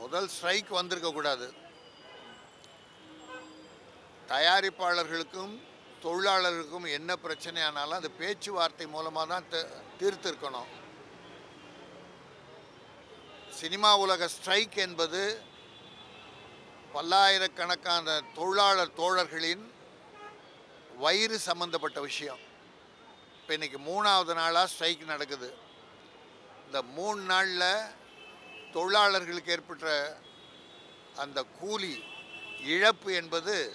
முதல் ஸ்ட்ரைக் வந்திருக்கக்கூடாது தயாரிப்பாளர்களுக்கும் தொழிலாளர்களுக்கும் என்ன பிரச்சனையானாலும் அது பேச்சுவார்த்தை மூலமாக தான் தீர்த்திருக்கணும். சினிமா உலக ஸ்ட்ரைக் என்பது பல்லாயிரக்கணக்கான தொழிலாளர் தோழர்களின் வயிறு சம்பந்தப்பட்ட விஷயம். இப்போ இன்னைக்கு மூணாவது நாளாக ஸ்ட்ரைக் நடக்குது. இந்த மூணு நாளில் தொழிலாளர்களுக்கு ஏற்பட்ட அந்த கூலி இழப்பு என்பது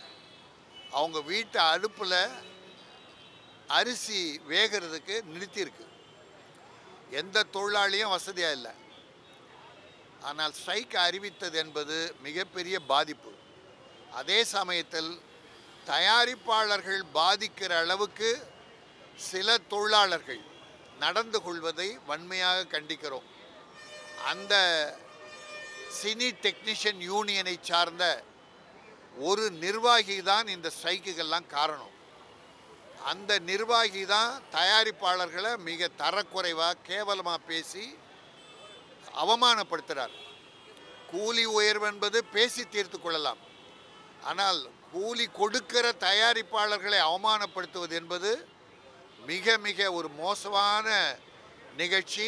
அவங்க வீட்டு அடுப்பில் அரிசி வேகிறதுக்கு நிறுத்தியிருக்கு. எந்த தொழிலாளியும் வசதியாக இல்லை. ஆனால் ஸ்ட்ரைக் அறிவித்தது என்பது மிகப்பெரிய பாதிப்பு. அதே சமயத்தில் தயாரிப்பாளர்கள் பாதிக்கிற அளவுக்கு சில தொழிலாளர்கள் நடந்து கொள்வதை வன்மையாக கண்டிக்கிறோம். அந்த சினி டெக்னீஷியன் யூனியனை சார்ந்த ஒரு நிர்வாகி தான் இந்த ஸ்ட்ரைக்குகள்லாம் காரணம். அந்த நிர்வாகி தான் தயாரிப்பாளர்களை மிக தரக்குறைவாக கேவலமாக பேசி அவமானப்படுத்துகிறார் கூலி உயர்வு என்பது பேசி தீர்த்து கொள்ளலாம். ஆனால் கூலி கொடுக்கிற தயாரிப்பாளர்களை அவமானப்படுத்துவது என்பது மிக மிக ஒரு மோசமான நிகழ்ச்சி.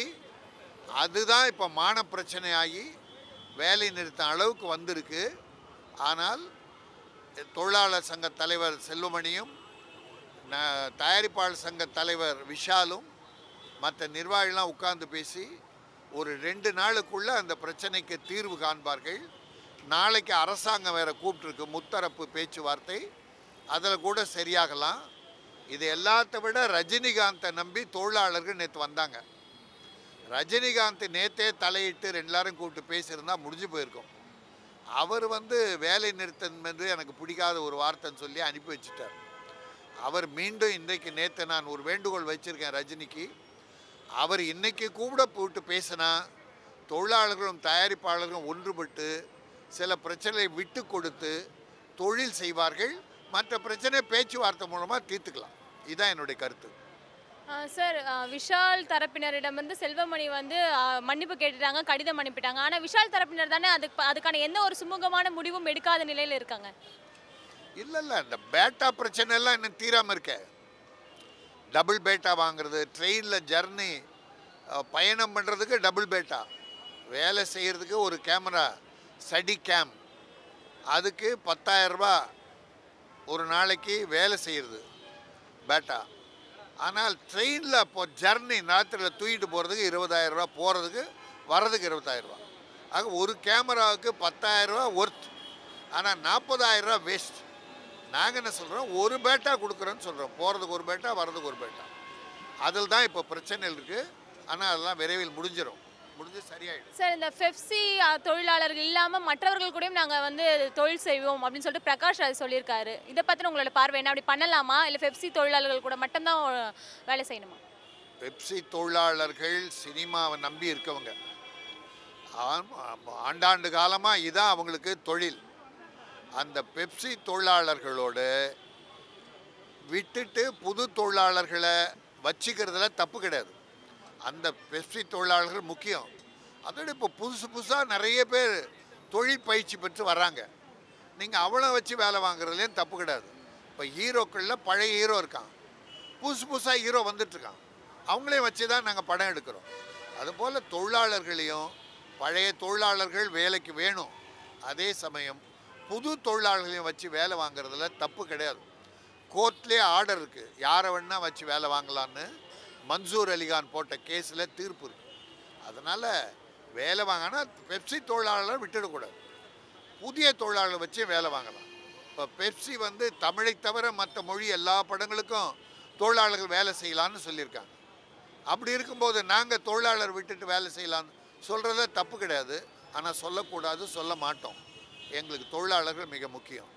அதுதான் இப்போ மான பிரச்சனையாகி வேலை நிறுத்தம் அளவுக்கு வந்திருக்கு. ஆனால் தொழிலாளர் சங்க தலைவர் செல்வமணியும் ந- தயாரிப்பாளர் சங்க தலைவர் விஷாலும் மற்ற நிர்வாகிலாம் உட்கார்ந்து பேசி ஒரு ரெண்டு நாளுக்குள்ள அந்த பிரச்சனைக்கு தீர்வு காண்பார்கள். நாளைக்கு அரசாங்கம் வேற கூப்பிட்டுருக்கு முத்தரப்பு பேச்சுவார்த்தை. அதில் கூட சரியாகலாம். இது எல்லாத்த விட ரஜினிகாந்தை நம்பி தொழிலாளர்கள் நேற்று வந்தாங்க. ரஜினிகாந்த் நேத்தே தலையிட்டு ரெண்டு எல்லாரும் கூப்பிட்டு பேசியிருந்தா முடிஞ்சு போயிருக்கும். அவர் வந்து வேலை நிறுத்தம் என்று எனக்கு பிடிக்காத ஒரு வார்த்தைன்னு சொல்லி அனுப்பி வச்சுட்டார். அவர் மீண்டும் இன்றைக்கு நேற்று நான் ஒரு வேண்டுகோள் வச்சிருக்கேன் ரஜினிக்கு. அவர் இன்றைக்கி கூட போட்டு பேசினா தொழிலாளர்களும் தயாரிப்பாளர்களும் ஒன்றுபட்டு சில பிரச்சனையை விட்டு கொடுத்து தொழில் செய்வார்கள். மற்ற பிரச்சனை பேச்சுவார்த்தை மூலமாக தீர்த்துக்கலாம். இதுதான் என்னுடைய கருத்து. சார் விஷால் தரப்பினரிடமிருந்து செல்வமணி வந்து மன்னிப்பு கேட்டுட்டாங்க கடிதம் அனுப்பிட்டாங்க. ஆனால் விஷால் தரப்பினர் தானே அதுக்கு அதுக்கான எந்த ஒரு சுமூகமான முடிவும் எடுக்காத நிலையில் இருக்காங்க. இல்லை இல்லை இந்த பேட்டா பிரச்சனை எல்லாம் இன்னும் தீராமல் இருக்க. டபுள் பேட்டா வாங்குறது ட்ரெயினில் ஜர்னி பயணம் பண்ணுறதுக்கு டபுள் பேட்டா. வேலை செய்கிறதுக்கு ஒரு கேமரா ஸ்டடி கேம். அதுக்கு பத்தாயிரரூபா ஒரு நாளைக்கு வேலை செய்கிறது பேட்டா. ஆனால் ட்ரெயினில் இப்போ ஜர்னி ராத்திரியில் தூக்கிட்டு போகிறதுக்கு இருபதாயிரம் ரூபா போகிறதுக்கு வர்றதுக்கு இருபதாயிரம் ரூபா. ஆக ஒரு கேமராவுக்கு 10000 ஒர்த் ஆனால் 40000 வேஸ்ட் நாங்கள் என்ன சொல்கிறோம் ஒரு பேட்டா கொடுக்குறோன்னு சொல்கிறோம் போகிறதுக்கு ஒரு பேட்டா வர்றதுக்கு ஒரு பேட்டா. அதில் தான் இப்போ பிரச்சனைகள் இருக்குது ஆனால் அதெல்லாம் விரைவில் முடிஞ்சிடும் முடிஞ்சு சரியாயிடும் சார் இந்த ஃபெப்சி தொழிலாளர்கள் இல்லாமல் மற்றவர்கள் கூடயும் நாங்கள் வந்து தொழில் செய்வோம் அப்படின்னு சொல்லிட்டு பிரகாஷ் ராஜ் சொல்லியிருக்காரு. இதை பற்றின உங்களோட பார்வை என்ன? அப்படி பண்ணலாமா? இல்லை ஃபெப்சி தொழிலாளர்கள் கூட மட்டும்தான் வேலை செய்யணுமா? பெப்சி தொழிலாளர்கள் சினிமாவை நம்பி இருக்கவங்க. ஆண்டாண்டு காலமாக இதான் அவங்களுக்கு தொழில். அந்த பெப்சி தொழிலாளர்களோடு விட்டுட்டு புது தொழிலாளர்களை வச்சுக்கிறதுல தப்பு கிடையாது. அந்த பெப்சி தொழிலாளர்கள் முக்கியம். அதோட இப்போ புதுசு புதுசாக நிறைய பேர் தொழில் பயிற்சி பெற்று வர்றாங்க நீங்கள் அவளை வச்சு வேலை வாங்குறதுலேயும் தப்பு கிடையாது. இப்போ ஹீரோக்களில் பழைய ஹீரோ இருக்கான். புதுசு புதுசாக ஹீரோ வந்துட்டுருக்கான் அவங்களையும் வச்சு தான் நாங்கள் படம் எடுக்கிறோம். அதுபோல் தொழிலாளர்களையும் பழைய தொழிலாளர்கள் வேலைக்கு வேணும். அதே சமயம் புது தொழிலாளர்களையும் வச்சு வேலை வாங்குறதுல தப்பு கிடையாது. கோர்ட்லேயே ஆர்டர் இருக்குது யாரை வேணால் வச்சு வேலை வாங்கலான்னு மன்சூர் அலிகான் போட்ட கேஸில் தீர்ப்பு இருக்குது அதனால் வேலை வாங்கினா பெப்சி தொழிலாளரை விட்டுடக்கூடாது புதிய தொழிலாளர்களை வச்சு வேலை வாங்கலாம். இப்போ பெப்சி வந்து தமிழை தவிர மற்ற மொழி எல்லா படங்களுக்கும் தொழிலாளர்கள் வேலை செய்யலான்னு சொல்லியிருக்காங்க. அப்படி இருக்கும்போது நாங்கள் தொழிலாளர் விட்டுட்டு வேலை செய்யலான்னு சொல்கிறத தப்பு கிடையாது. ஆனால் சொல்லக்கூடாது சொல்ல மாட்டோம். எங்களுக்கு தொழிலாளர்கள் மிக முக்கியம்.